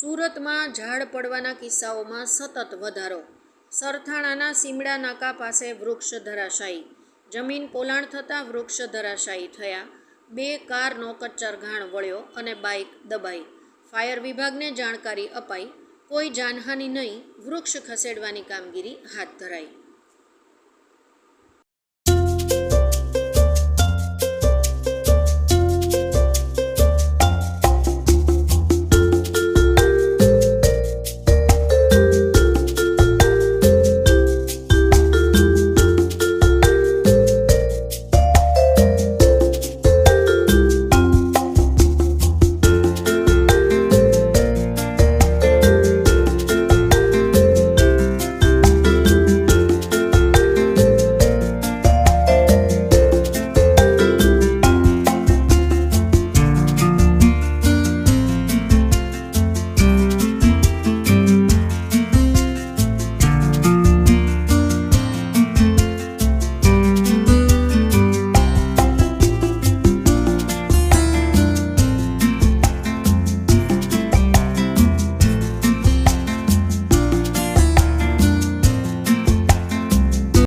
સુરતમાં ઝાડ પડવાના કિસ્સાઓમાં સતત વધારો. સરથાણાના સીમડા નાકા પાસે વૃક્ષ ધરાશાયી. જમીન પોલાણ થતાં વૃક્ષ ધરાશાયી થયા. બે કારનો કચ્ચર ઘાણ વળ્યો અને બાઇક દબાઈ. ફાયર વિભાગને જાણકારી અપાઈ. કોઈ જાનહાનિ નહીં, વૃક્ષ ખસેડવાની કામગીરી હાથ ધરાઈ.